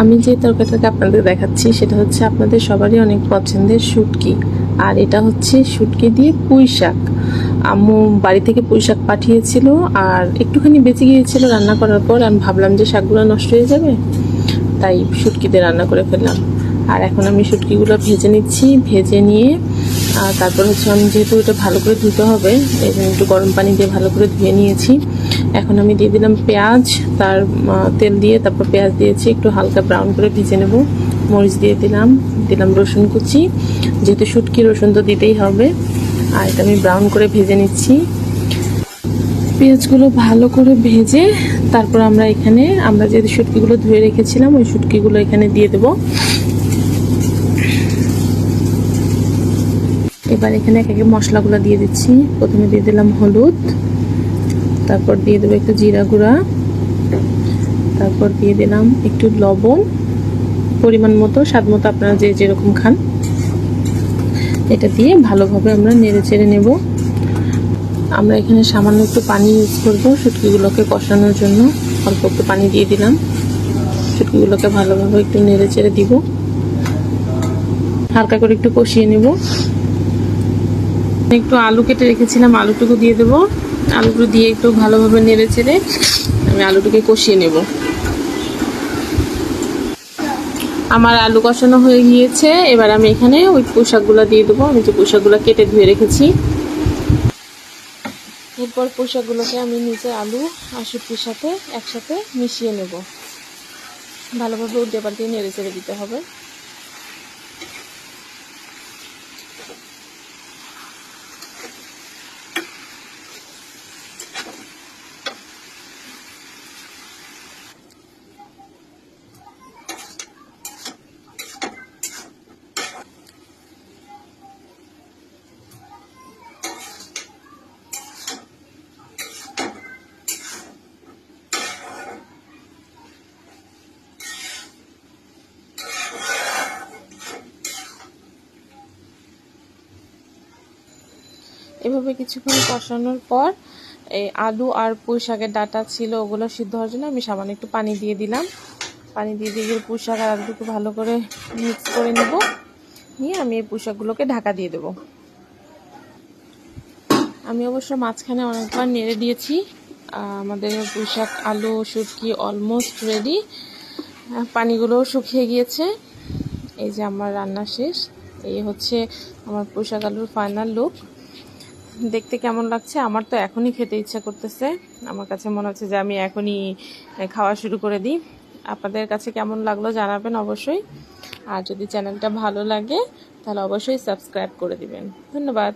আমি যে তরকারিটাকে আপনাদের দেখাচ্ছি, সেটা হচ্ছে আপনাদের সবারই অনেক পছন্দের শুটকি। আর এটা হচ্ছে শুটকি দিয়ে পুঁই শাক। আম্মু বাড়ি থেকে পুঁই শাক পাঠিয়েছিল আর একটুখানি বেঁচে গিয়েছিল রান্না করার পর। আমি ভাবলাম যে শাকগুলো নষ্ট হয়ে যাবে, তাই শুটকি দিয়ে রান্না করে ফেললাম। আর এখন আমি শুটকিগুলো ভেজে নিচ্ছি, ভেজে নিয়ে আর তারপর হচ্ছে আমি যেহেতু এটা ভালো করে ধুতে হবে, এই জন্য একটু গরম পানি দিয়ে ভালো করে ধুয়ে নিয়েছি। এখন আমি দিয়ে দিলাম পেঁয়াজ, তার তেল দিয়ে তারপর পেঁয়াজ দিয়েছি, একটু হালকা ব্রাউন করে ভেজে নেব। মরিচ দিয়ে দিলাম দিলাম রসুন কুচি, যেহেতু শুটকি রসুন তো দিতেই হবে, আর এটা আমি ব্রাউন করে ভেজে নিচ্ছি। পেঁয়াজগুলো ভালো করে ভেজে তারপর আমরা এখানে, আমরা যে শুটকিগুলো ধুয়ে রেখেছিলাম, ওই শুটকিগুলো এখানে দিয়ে দেব। এবার এখানে এক একে মশলাগুলো দিয়ে দিচ্ছি। প্রথমে দিয়ে দিলাম হলুদ তারপর দিয়ে দেবো একটু জিরা গুঁড়া। তারপর দিয়ে দিলাম একটু লবণ। পরিমাণ মতো, স্বাদ মতো আপনারা যে যেরকম খান। এটা দিয়ে ভালোভাবে আমরা নেড়ে চেড়ে নেব। আমরা এখানে সামান্য একটু পানি ইউজ করব শুটকিগুলোকে কষানোর জন্য। অল্প একটু পানি দিয়ে দিলাম। শুটকিগুলোকে ভালোভাবে একটু নেড়ে চেড়ে দিব। হালকা করে একটু কষিয়ে নেব। একটু আলু কেটে রেখেছিলাম, আলুটুকু দিয়ে দেবো। আলুটুকু দিয়ে একটু ভালোভাবে নেড়ে চেড়ে আমি আলুটুকে কষিয়ে নেব। আমার আলু কষানো হয়ে গিয়েছে, এবার আমি এখানে ওই পোশাকগুলো দিয়ে দেবো। আমি যে পোশাকগুলো কেটে ধুয়ে রেখেছি। এরপর পোশাকগুলোকে আমি নিচে আলু আর শুটকির সাথে একসাথে মিশিয়ে নেব। ভালোভাবে উল্টে পাল্টে নেড়ে চেড়ে দিতে হবে। এভাবে কিছুক্ষণ কষানোর পর, এই আলু আর পুঁই শাকের ডাটা ছিল, ওগুলো সিদ্ধ হওয়ার জন্য আমি সামান্য একটু পানি দিয়ে দিলাম। পানি দিয়ে দিয়ে পুঁই শাক আর আলুটুকু ভালো করে মিক্স করে নেব। নিয়ে আমি এই পুঁই শাকগুলোকে ঢাকা দিয়ে দেবো। আমি অবশ্য মাঝখানে অনেকবার নেড়ে দিয়েছি। আমাদের পুঁই শাক আলু, শুটকি অলমোস্ট রেডি পানিগুলোও শুকিয়ে গিয়েছে। এই যে আমার রান্না শেষ। এই হচ্ছে আমার পোশাক আলুর ফাইনাল লুক দেখতে কেমন লাগছে? আমার তো এখনই খেতে ইচ্ছা করতেছে। আমার কাছে মনে হচ্ছে যে আমি এখনই খাওয়া শুরু করে দিই। আপনাদের কাছে কেমন লাগল জানাবেন অবশ্যই। আর যদি চ্যানেলটা ভালো লাগে, তাহলে অবশ্যই সাবস্ক্রাইব করে দিবেন। ধন্যবাদ।